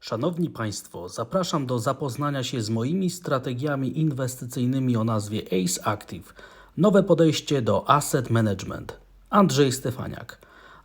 Szanowni Państwo, zapraszam do zapoznania się z moimi strategiami inwestycyjnymi o nazwie ACE Active. Nowe podejście do asset management. Andrzej Stefaniak.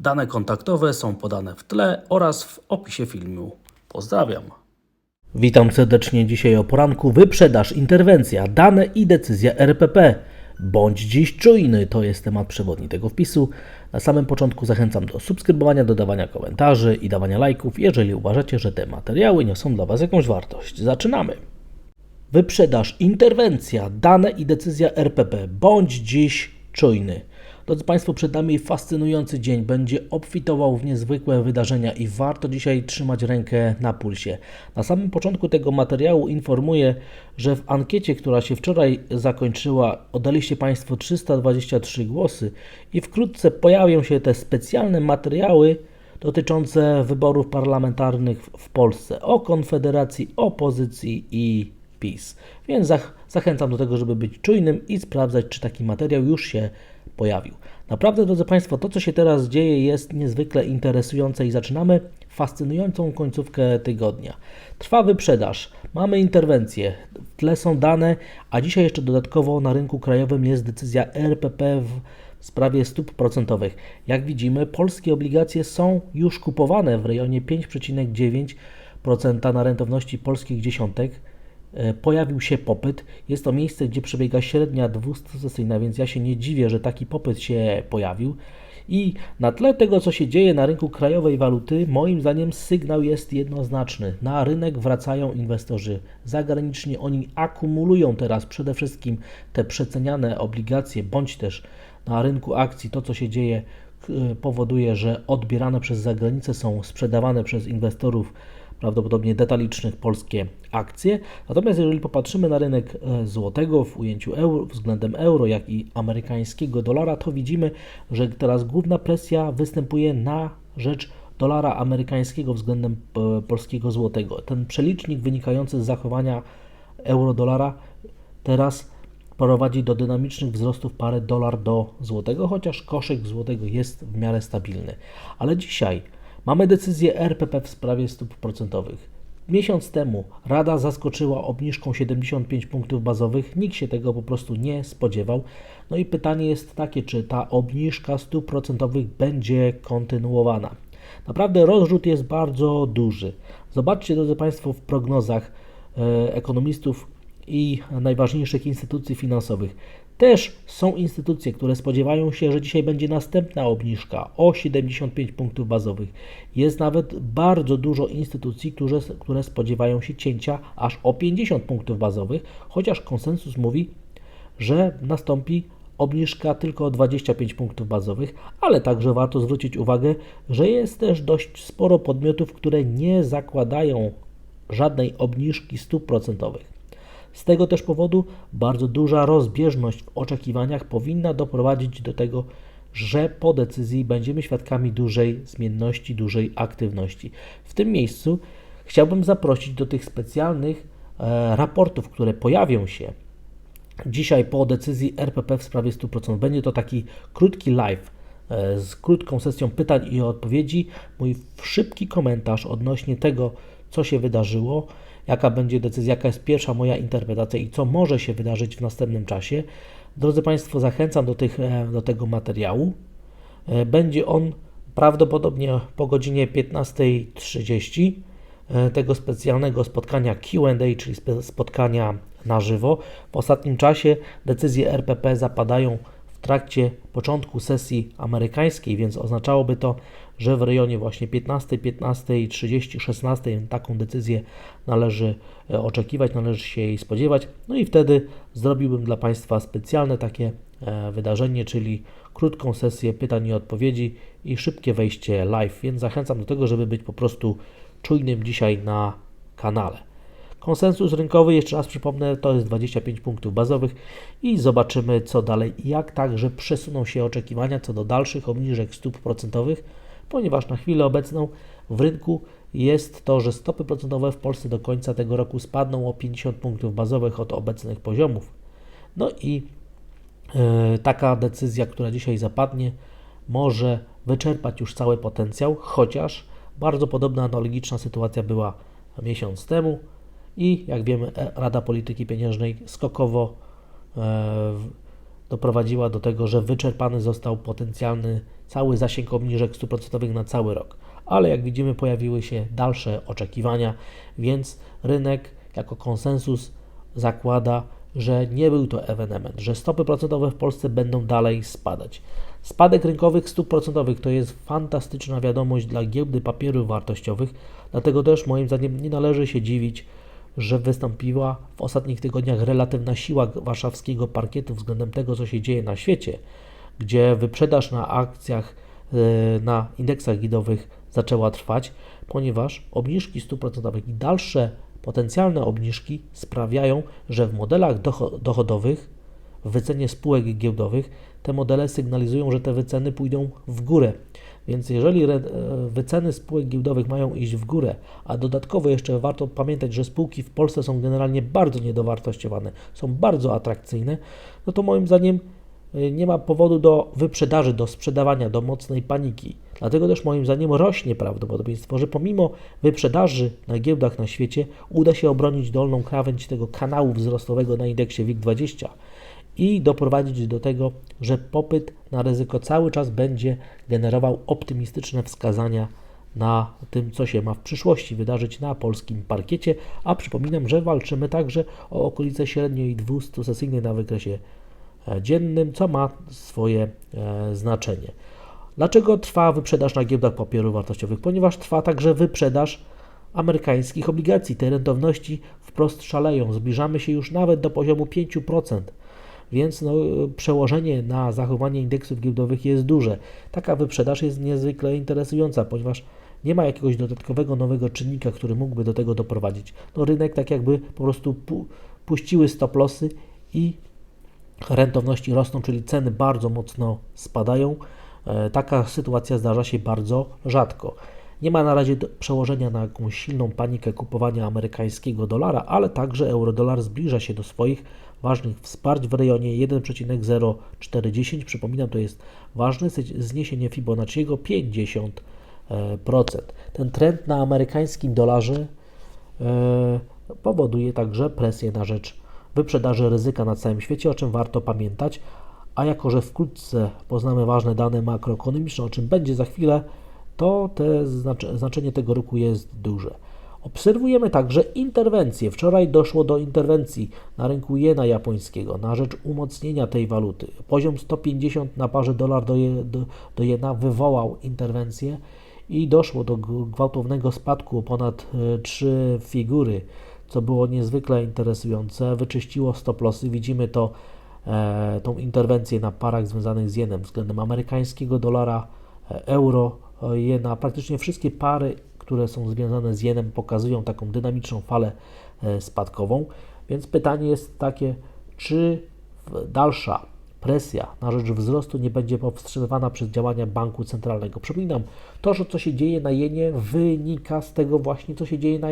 Dane kontaktowe są podane w tle oraz w opisie filmu. Pozdrawiam. Witam serdecznie dzisiaj o poranku. Wyprzedaż, interwencja, dane i decyzja RPP. Bądź dziś czujny, to jest temat przewodni tego wpisu. Na samym początku zachęcam do subskrybowania, dodawania komentarzy i dawania lajków, jeżeli uważacie, że te materiały niosą dla Was jakąś wartość. Zaczynamy. Wyprzedaż, interwencja, dane i decyzja RPP. Bądź dziś czujny. Drodzy Państwo, przed nami fascynujący dzień. Będzie obfitował w niezwykłe wydarzenia i warto dzisiaj trzymać rękę na pulsie. Na samym początku tego materiału informuję, że w ankiecie, która się wczoraj zakończyła, oddaliście Państwo 323 głosy i wkrótce pojawią się te specjalne materiały dotyczące wyborów parlamentarnych w Polsce o Konfederacji, opozycji i PiS. Więc zach- zachęcam do tego, żeby być czujnym i sprawdzać, czy taki materiał już się pojawił. Naprawdę, drodzy Państwo, to co się teraz dzieje jest niezwykle interesujące i zaczynamy fascynującą końcówkę tygodnia. Trwa wyprzedaż, mamy interwencje, w tle są dane, a dzisiaj jeszcze dodatkowo na rynku krajowym jest decyzja RPP w sprawie stóp procentowych. Jak widzimy, polskie obligacje są już kupowane w rejonie 5,9% na rentowności polskich dziesiątek. E, Pojawił się popyt. Jest to miejsce, gdzie przebiega średnia dwustosesyjna, więc ja się nie dziwię, że taki popyt się pojawił. I na tle tego, co się dzieje na rynku krajowej waluty, moim zdaniem sygnał jest jednoznaczny. Na rynek wracają inwestorzy zagraniczni. Oni akumulują teraz przede wszystkim te przeceniane obligacje, bądź też na rynku akcji to, co się dzieje, powoduje, że odbierane przez zagranicę są sprzedawane przez inwestorów prawdopodobnie detalicznych polskie akcje. Natomiast jeżeli popatrzymy na rynek e, złotego w ujęciu euro, względem euro, jak i amerykańskiego dolara, to widzimy, że teraz główna presja występuje na rzecz dolara amerykańskiego względem e, polskiego złotego. Ten przelicznik wynikający z zachowania euro-dolara teraz prowadzi do dynamicznych wzrostów pary dolar do złotego, chociaż koszyk złotego jest w miarę stabilny. Ale dzisiaj mamy decyzję RPP w sprawie stóp procentowych. Miesiąc temu Rada zaskoczyła obniżką 75 punktów bazowych, nikt się tego po prostu nie spodziewał. No i pytanie jest takie, czy ta obniżka stóp procentowych będzie kontynuowana. Naprawdę rozrzut jest bardzo duży. Zobaczcie, drodzy Państwo, w prognozach e, ekonomistów i najważniejszych instytucji finansowych. Też są instytucje, które spodziewają się, że dzisiaj będzie następna obniżka o 75 punktów bazowych. Jest nawet bardzo dużo instytucji, które, które spodziewają się cięcia aż o 50 punktów bazowych, chociaż konsensus mówi, że nastąpi obniżka tylko o 25 punktów bazowych, ale także warto zwrócić uwagę, że jest też dość sporo podmiotów, które nie zakładają żadnej obniżki stóp procentowych. Z tego też powodu bardzo duża rozbieżność w oczekiwaniach powinna doprowadzić do tego, że po decyzji będziemy świadkami dużej zmienności, dużej aktywności. W tym miejscu chciałbym zaprosić do tych specjalnych e, raportów, które pojawią się dzisiaj po decyzji RPP w sprawie 100%. Będzie to taki krótki live e, z krótką sesją pytań i odpowiedzi. Mój szybki komentarz odnośnie tego, co się wydarzyło, jaka będzie decyzja, jaka jest pierwsza moja interpretacja i co może się wydarzyć w następnym czasie. Drodzy Państwo, zachęcam do, tych, e, do tego materiału. E, Będzie on prawdopodobnie po godzinie 15.30 e, tego specjalnego spotkania QA, czyli spotkania na żywo. W ostatnim czasie decyzje RPP zapadają trakcie początku sesji amerykańskiej, więc oznaczałoby to, że w rejonie właśnie 15, 15, 30, 16 taką decyzję należy e, oczekiwać, należy się jej spodziewać. No i wtedy zrobiłbym dla Państwa specjalne takie e, wydarzenie, czyli krótką sesję pytań i odpowiedzi i szybkie wejście live, więc zachęcam do tego, żeby być po prostu czujnym dzisiaj na kanale. Konsensus rynkowy, jeszcze raz przypomnę, to jest 25 punktów bazowych i zobaczymy co dalej jak także przesuną się oczekiwania co do dalszych obniżek stóp procentowych, ponieważ na chwilę obecną w rynku jest to, że stopy procentowe w Polsce do końca tego roku spadną o 50 punktów bazowych od obecnych poziomów. No i e, taka decyzja, która dzisiaj zapadnie, może wyczerpać już cały potencjał, chociaż bardzo podobna analogiczna sytuacja była miesiąc temu i jak wiemy e, Rada Polityki Pieniężnej skokowo e, doprowadziła do tego, że wyczerpany został potencjalny cały zasięg obniżek 100% na cały rok. Ale jak widzimy, pojawiły się dalsze oczekiwania, więc rynek jako konsensus zakłada, że nie był to ewenement, że stopy procentowe w Polsce będą dalej spadać. Spadek rynkowych stóp procentowych to jest fantastyczna wiadomość dla giełdy papierów wartościowych, dlatego też moim zdaniem nie należy się dziwić, że wystąpiła w ostatnich tygodniach relatywna siła warszawskiego parkietu względem tego, co się dzieje na świecie, gdzie wyprzedaż na akcjach, e, na indeksach gidowych zaczęła trwać, ponieważ obniżki stóp procentowych i dalsze potencjalne obniżki sprawiają, że w modelach dochodowych, w wycenie spółek giełdowych, te modele sygnalizują, że te wyceny pójdą w górę. Więc jeżeli e, wyceny spółek giełdowych mają iść w górę, a dodatkowo jeszcze warto pamiętać, że spółki w Polsce są generalnie bardzo niedowartościowane, są bardzo atrakcyjne, no to moim zdaniem e, nie ma powodu do wyprzedaży, do sprzedawania, do mocnej paniki. Dlatego też moim zdaniem rośnie prawdopodobieństwo, że pomimo wyprzedaży na giełdach na świecie uda się obronić dolną krawędź tego kanału wzrostowego na indeksie WIG20 i doprowadzić do tego, że popyt na ryzyko cały czas będzie generował optymistyczne wskazania na tym, co się ma w przyszłości wydarzyć na polskim parkiecie, a przypominam, że walczymy także o okolice średniej 200 sesyjnej na wykresie e, dziennym, co ma swoje e, znaczenie. Dlaczego trwa wyprzedaż na giełdach papierów wartościowych? Ponieważ trwa także wyprzedaż amerykańskich obligacji. Te rentowności wprost szaleją. Zbliżamy się już nawet do poziomu 5% więc no, przełożenie na zachowanie indeksów giełdowych jest duże. Taka wyprzedaż jest niezwykle interesująca, ponieważ nie ma jakiegoś dodatkowego nowego czynnika, który mógłby do tego doprowadzić. No, rynek tak jakby po prostu pu puściły stop lossy i rentowności rosną, czyli ceny bardzo mocno spadają. E, taka sytuacja zdarza się bardzo rzadko. Nie ma na razie przełożenia na jakąś silną panikę kupowania amerykańskiego dolara, ale także eurodolar zbliża się do swoich ważnych wsparć w rejonie 1,0410. Przypominam, to jest ważne zniesienie Fibonacciego 50%. Ten trend na amerykańskim dolarze e, powoduje także presję na rzecz wyprzedaży ryzyka na całym świecie, o czym warto pamiętać. A jako, że wkrótce poznamy ważne dane makroekonomiczne, o czym będzie za chwilę, to te znaczenie tego roku jest duże. Obserwujemy także interwencje. Wczoraj doszło do interwencji na rynku jena japońskiego na rzecz umocnienia tej waluty. Poziom 150 na parze dolar do, do, do jena wywołał interwencję i doszło do gwałtownego spadku o ponad 3 e, figury, co było niezwykle interesujące. Wyczyściło stop lossy. Widzimy to, e, tą interwencję na parach związanych z jenem względem amerykańskiego dolara, e, euro, jena. Praktycznie wszystkie pary które są związane z jenem, pokazują taką dynamiczną falę e, spadkową. Więc pytanie jest takie, czy dalsza presja na rzecz wzrostu nie będzie powstrzymywana przez działania banku centralnego. Przypominam, to, że co się dzieje na jenie, wynika z tego właśnie, co się dzieje na,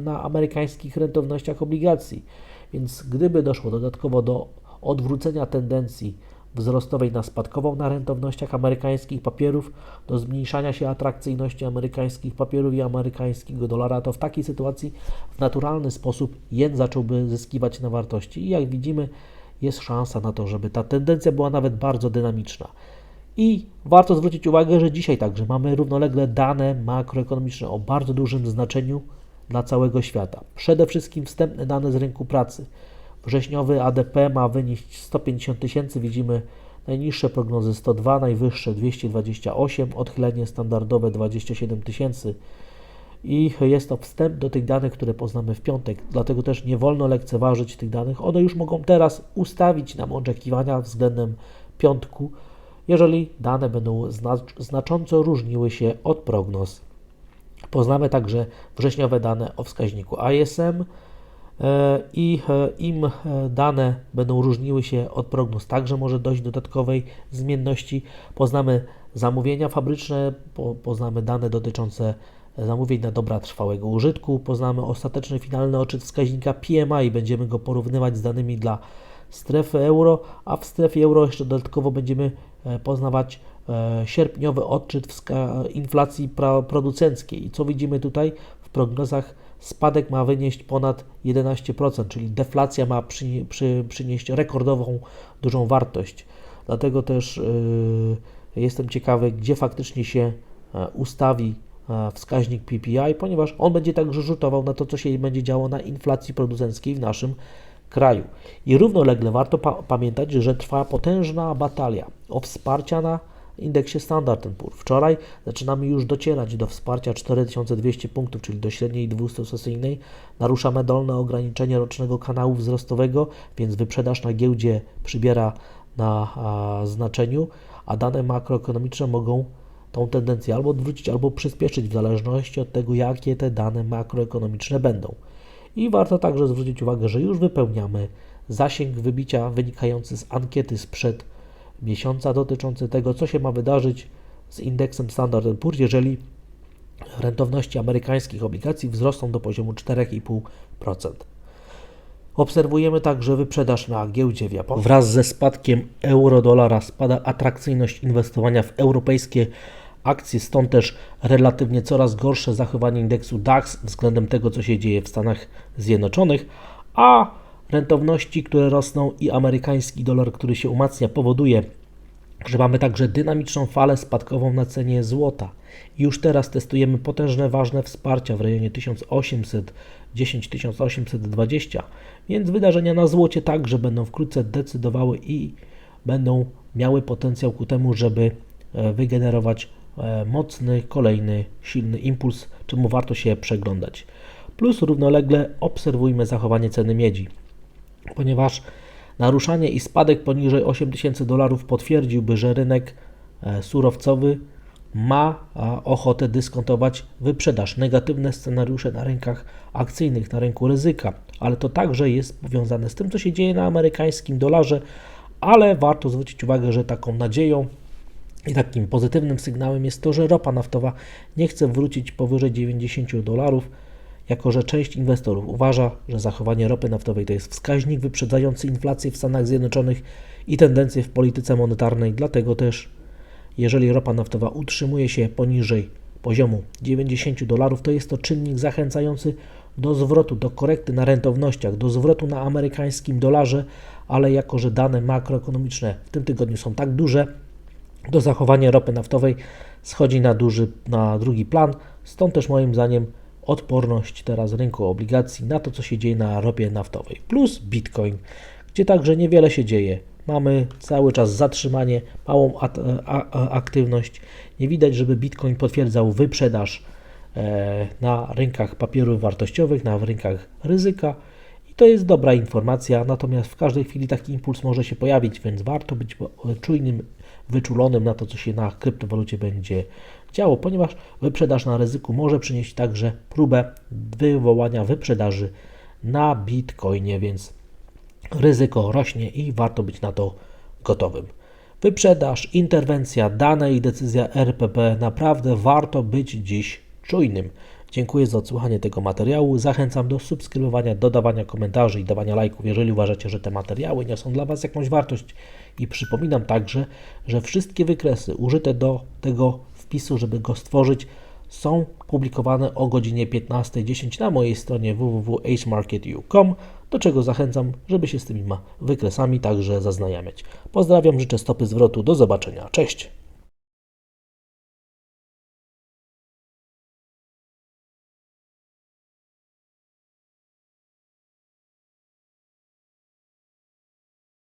na amerykańskich rentownościach obligacji. Więc gdyby doszło dodatkowo do odwrócenia tendencji wzrostowej na spadkową na rentownościach amerykańskich papierów, do zmniejszania się atrakcyjności amerykańskich papierów i amerykańskiego dolara, to w takiej sytuacji w naturalny sposób jen zacząłby zyskiwać na wartości. I jak widzimy, jest szansa na to, żeby ta tendencja była nawet bardzo dynamiczna. I warto zwrócić uwagę, że dzisiaj także mamy równolegle dane makroekonomiczne o bardzo dużym znaczeniu dla całego świata. Przede wszystkim wstępne dane z rynku pracy. Wrześniowy ADP ma wynieść 150 tysięcy, widzimy najniższe prognozy 102, najwyższe 228, odchylenie standardowe 27 tysięcy. I jest to wstęp do tych danych, które poznamy w piątek, dlatego też nie wolno lekceważyć tych danych. One już mogą teraz ustawić nam oczekiwania względem piątku, jeżeli dane będą znacząco różniły się od prognoz. Poznamy także wrześniowe dane o wskaźniku ISM, i e, im e, dane będą różniły się od prognoz, także może dojść do dodatkowej zmienności. Poznamy zamówienia fabryczne, poznamy dane dotyczące zamówień na dobra trwałego użytku, poznamy ostateczny finalny odczyt wskaźnika PMI, będziemy go porównywać z danymi dla strefy euro, a w strefie euro jeszcze dodatkowo będziemy poznawać sierpniowy odczyt inflacji producenckiej. I co widzimy tutaj w prognozach spadek ma wynieść ponad 11%, czyli deflacja ma przy, przy, przynieść rekordową dużą wartość. Dlatego też yy, jestem ciekawy, gdzie faktycznie się e, ustawi e, wskaźnik PPI, ponieważ on będzie także rzutował na to, co się będzie działo na inflacji producenckiej w naszym kraju. I równolegle warto pa pamiętać, że trwa potężna batalia o wsparcia na indeksie Standard Poor's. Wczoraj zaczynamy już docierać do wsparcia 4200 punktów, czyli do średniej 200-sesyjnej. Naruszamy dolne ograniczenie rocznego kanału wzrostowego, więc wyprzedaż na giełdzie przybiera na a, znaczeniu, a dane makroekonomiczne mogą tą tendencję albo odwrócić, albo przyspieszyć w zależności od tego, jakie te dane makroekonomiczne będą. I warto także zwrócić uwagę, że już wypełniamy zasięg wybicia wynikający z ankiety sprzed miesiąca dotyczący tego, co się ma wydarzyć z indeksem Standard Poor's, jeżeli rentowności amerykańskich obligacji wzrosną do poziomu 4,5%. Obserwujemy także wyprzedaż na giełdzie w Japonii. Wraz ze spadkiem euro-dolara spada atrakcyjność inwestowania w europejskie akcje, stąd też relatywnie coraz gorsze zachowanie indeksu DAX względem tego, co się dzieje w Stanach Zjednoczonych, a rentowności, które rosną i amerykański dolar, który się umacnia, powoduje, że mamy także dynamiczną falę spadkową na cenie złota. Już teraz testujemy potężne, ważne wsparcia w rejonie 1810-1820, więc wydarzenia na złocie także będą wkrótce decydowały i będą miały potencjał ku temu, żeby e, wygenerować e, mocny, kolejny, silny impuls, czemu warto się przeglądać. Plus równolegle obserwujmy zachowanie ceny miedzi ponieważ naruszanie i spadek poniżej 8000 dolarów potwierdziłby, że rynek e, surowcowy ma ochotę dyskontować wyprzedaż, negatywne scenariusze na rynkach akcyjnych, na rynku ryzyka, ale to także jest powiązane z tym, co się dzieje na amerykańskim dolarze, ale warto zwrócić uwagę, że taką nadzieją i takim pozytywnym sygnałem jest to, że ropa naftowa nie chce wrócić powyżej 90 dolarów, jako że część inwestorów uważa, że zachowanie ropy naftowej to jest wskaźnik wyprzedzający inflację w Stanach Zjednoczonych i tendencje w polityce monetarnej, dlatego też jeżeli ropa naftowa utrzymuje się poniżej poziomu 90 dolarów, to jest to czynnik zachęcający do zwrotu, do korekty na rentownościach, do zwrotu na amerykańskim dolarze, ale jako że dane makroekonomiczne w tym tygodniu są tak duże, do zachowania ropy naftowej schodzi na, duży, na drugi plan. Stąd też moim zdaniem odporność teraz rynku obligacji na to, co się dzieje na ropie naftowej. Plus Bitcoin, gdzie także niewiele się dzieje. Mamy cały czas zatrzymanie, małą aktywność. Nie widać, żeby Bitcoin potwierdzał wyprzedaż e, na rynkach papierów wartościowych, na rynkach ryzyka. I to jest dobra informacja, natomiast w każdej chwili taki impuls może się pojawić, więc warto być czujnym, wyczulonym na to, co się na kryptowalucie będzie działo, ponieważ wyprzedaż na ryzyku może przynieść także próbę wywołania wyprzedaży na Bitcoinie, więc ryzyko rośnie i warto być na to gotowym. Wyprzedaż, interwencja, dane i decyzja RPP naprawdę warto być dziś czujnym. Dziękuję za odsłuchanie tego materiału. Zachęcam do subskrybowania, dodawania komentarzy i dawania lajków, jeżeli uważacie, że te materiały niosą dla Was jakąś wartość. I przypominam także, że wszystkie wykresy użyte do tego wpisu, żeby go stworzyć, są publikowane o godzinie 15.10 na mojej stronie www.acemarketu.com, do czego zachęcam, żeby się z tymi wykresami także zaznajamiać. Pozdrawiam, życzę stopy zwrotu, do zobaczenia, cześć!